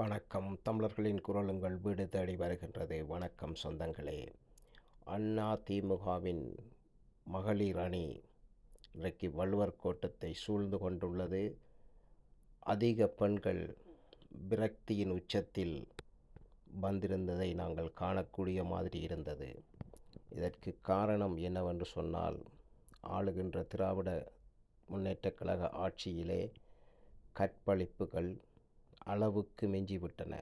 வணக்கம். தமிழர்களின் குரலுங்கள் வீடு தேடி வருகின்றது. வணக்கம் சொந்தங்களே. அண்ணா திமுகவின் மகளிர் அணி இன்றைக்கு வள்ளுவர் கோட்டத்தை சூழ்ந்து கொண்டுள்ளது. அதிக பெண்கள் விரக்தியின் உச்சத்தில் வந்திருந்ததை நாங்கள் காணக்கூடிய மாதிரி இருந்தது. இதற்கு காரணம் என்னவென்று சொன்னால் ஆளுகின்ற திராவிட முன்னேற்ற கழக ஆட்சியிலே கற்பழிப்புகள் அளவுக்கு மிஞ்சிவிட்டன.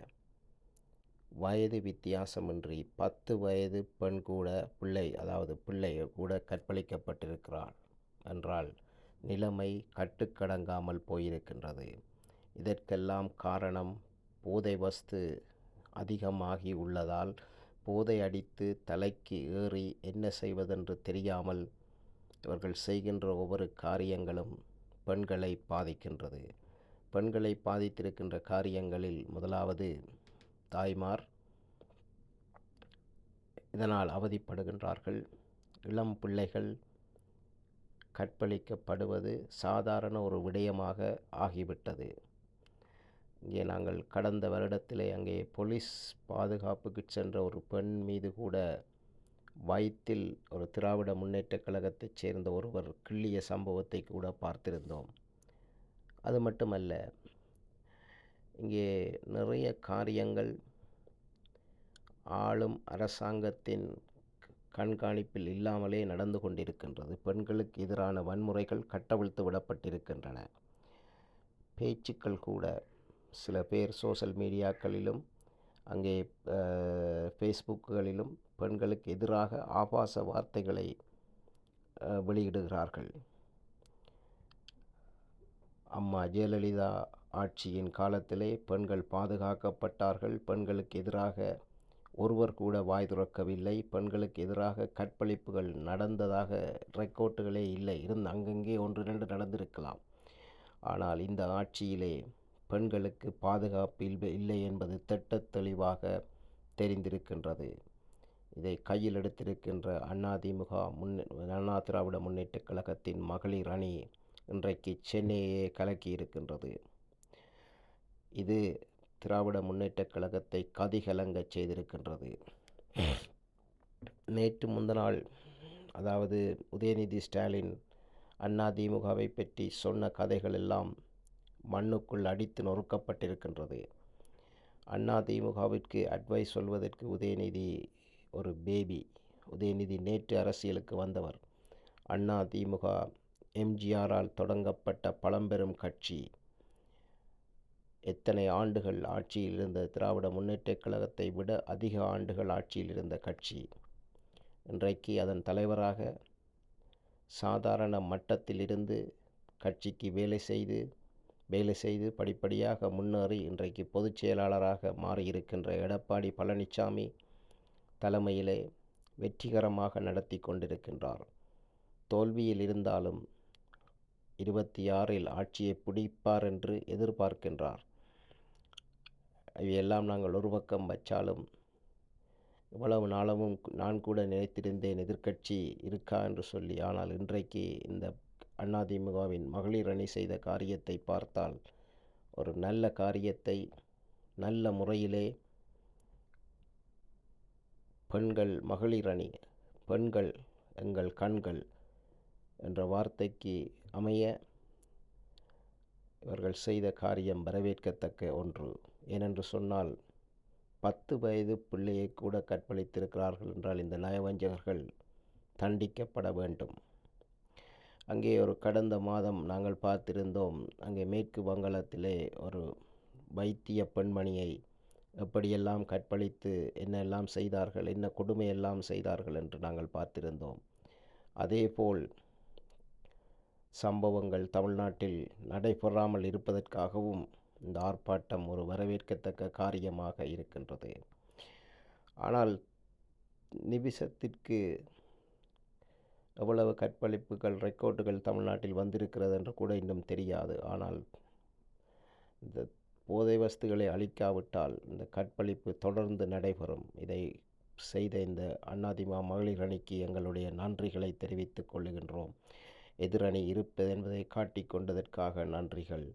வயது வித்தியாசமின்றி பத்து வயது பெண் கூட பிள்ளை அதாவது பிள்ளை கூட கற்பழிக்கப்பட்டிருக்கிறாள் என்றால் நிலைமை கட்டுக்கடங்காமல் போயிருக்கின்றது. இதற்கெல்லாம் காரணம் போதை வஸ்து அதிகமாகி உள்ளதால் போதை அடித்து தலைக்கு ஏறி என்ன செய்வதென்று தெரியாமல் இவர்கள் செய்கின்ற ஒவ்வொரு காரியங்களும் பெண்களை பாதிக்கின்றது. பெண்களை பாதித்திருக்கின்ற காரியங்களில் முதலாவது தாய்மார் இதனால் அவதிப்படுகின்றார்கள். இளம் பிள்ளைகள் கற்பழிக்கப்படுவது சாதாரண ஒரு விடயமாக ஆகிவிட்டது. இங்கே நாங்கள் கடந்த வருடத்திலே அங்கே போலீஸ் பாதுகாப்புக்கு சென்ற ஒரு பெண் மீது கூட வயிற்றில் ஒரு திராவிட முன்னேற்றக் கழகத்தைச் சேர்ந்த ஒருவர் கிள்ளிய சம்பவத்தை கூட பார்த்திருந்தோம். அது மட்டுமல்ல இங்கே நிறைய காரியங்கள் ஆளும் அரசாங்கத்தின் கண்காணிப்பில் இல்லாமலே நடந்து கொண்டிருக்கின்றது. பெண்களுக்கு எதிரான வன்முறைகள் கட்டவிழ்த்து விடப்பட்டிருக்கின்றன. பேச்சுக்கள் கூட சில பேர் சோஷியல் மீடியாக்களிலும் அங்கே ஃபேஸ்புக்குகளிலும் பெண்களுக்கு எதிராக ஆபாச வார்த்தைகளை வெளியிடுகிறார்கள். அம்மா ஜெயலலிதா ஆட்சியின் காலத்திலே பெண்கள் பாதுகாக்கப்பட்டார்கள். பெண்களுக்கு எதிராக ஒருவர் கூட வாய் துறக்கவில்லை. பெண்களுக்கு எதிராக கற்பழிப்புகள் நடந்ததாக ரெக்கார்டுகளே இல்லை. இருந்து அங்கங்கே ஒன்று ரெண்டு நடந்திருக்கலாம். ஆனால் இந்த ஆட்சியிலே பெண்களுக்கு பாதுகாப்பு இல்லை என்பது திட்ட தெளிவாக தெரிந்திருக்கின்றது. இதை கையில் எடுத்திருக்கின்ற அண்ணாதிமுக முன்னே அண்ணா திராவிட முன்னேற்றக் கழகத்தின் மகளிர் அணி இன்றைக்கு சென்னையே கலக்கி இருக்கின்றது. இது திராவிட முன்னேற்றக் கழகத்தை கதிகலங்க செய்திருக்கின்றது. நேற்று முந்தநாள் அதாவது உதயநிதி ஸ்டாலின் அதிமுகவை பற்றி சொன்ன கதைகள் எல்லாம் மண்ணுக்குள் அடித்து நொறுக்கப்பட்டிருக்கின்றது. அதிமுகவிற்கு அட்வைஸ் சொல்வதற்கு உதயநிதி ஒரு பேபி உதயநிதி நேற்று அரசியலுக்கு வந்தவர். அதிமுக எம்ஜிஆரால் தொடங்கப்பட்ட பழம்பெரும் கட்சி. எத்தனை ஆண்டுகள் ஆட்சியில் இருந்த திராவிட முன்னேற்றக் கழகத்தை விட அதிக ஆண்டுகள் ஆட்சியில் இருந்த கட்சி? இன்றைக்கு அதன் தலைவராக சாதாரண மட்டத்திலிருந்து கட்சிக்கு வேலை செய்து வேலை செய்து படிப்படியாக முன்னேறி இன்றைக்கு பொதுச் செயலாளராக மாறியிருக்கின்ற எடப்பாடி பழனிசாமி தலைமையிலே வெற்றிகரமாக நடத்தி கொண்டிருக்கின்றார். தோல்வியில் இருந்தாலும் இருபத்தி ஆறில் ஆட்சியை பிடிப்பார் என்று எதிர்பார்க்கின்றார். இவையெல்லாம் நாங்கள் ஒரு பக்கம் வச்சாலும் இவ்வளவு நாளமும் நான் கூட நினைத்திருந்தேன் எதிர்க்கட்சி இருக்கா என்று சொல்லி. ஆனால் இன்றைக்கு இந்த அதிமுகவின் மகளிர் அணி செய்த காரியத்தை பார்த்தால் ஒரு நல்ல காரியத்தை நல்ல முறையிலே பெண்கள் மகளிர் அணி பெண்கள் எங்கள் கண்கள் என்ற வார்த்தைக்கு அமைய இவர்கள் செய்த காரியம் வரவேற்கத்தக்க ஒன்று. ஏனென்று சொன்னால் பத்து வயது பிள்ளையை கூட கற்பழித்திருக்கிறார்கள் என்றால் இந்த நயவஞ்சகர்கள் தண்டிக்கப்பட வேண்டும். அங்கே ஒரு கடந்த மாதம் நாங்கள் பார்த்திருந்தோம் அங்கே மேற்கு வங்காளத்திலே ஒரு வைத்திய பெண்மணியை எப்படியெல்லாம் கற்பழித்து என்னெல்லாம் செய்தார்கள் என்ன கொடுமையெல்லாம் செய்தார்கள் என்று நாங்கள் பார்த்திருந்தோம். அதேபோல் சம்பவங்கள் தமிழ்நாட்டில் நடைபெறாமல் இருப்பதற்காகவும் இந்த ஆர்ப்பாட்டம் ஒரு வரவேற்கத்தக்க காரியமாக இருக்கின்றது. ஆனால் நிமிஷத்திற்கு எவ்வளவு கற்பழிப்புகள் ரெக்கார்டுகள் தமிழ்நாட்டில் வந்திருக்கிறது என்று கூட இன்னும் தெரியாது. ஆனால் இந்த போதை வஸ்துகளை அழிக்காவிட்டால் இந்த கற்பழிப்பு தொடர்ந்து நடைபெறும். இதை செய்த இந்த அண்ணாதிமா மகளிர் அணிக்கு எங்களுடைய நன்றிகளை தெரிவித்துக் கொள்ளுகின்றோம் எதிரணி இருப்பது என்பதை காட்டிக் கொண்டதற்காக நன்றிகள்.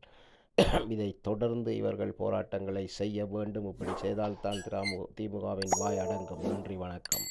இதை தொடர்ந்து இவர்கள் போராட்டங்களை செய்ய வேண்டும். இப்படி செய்தால்தான் திராமு திமுகவின் வாய் அடங்கும். நன்றி வணக்கம்.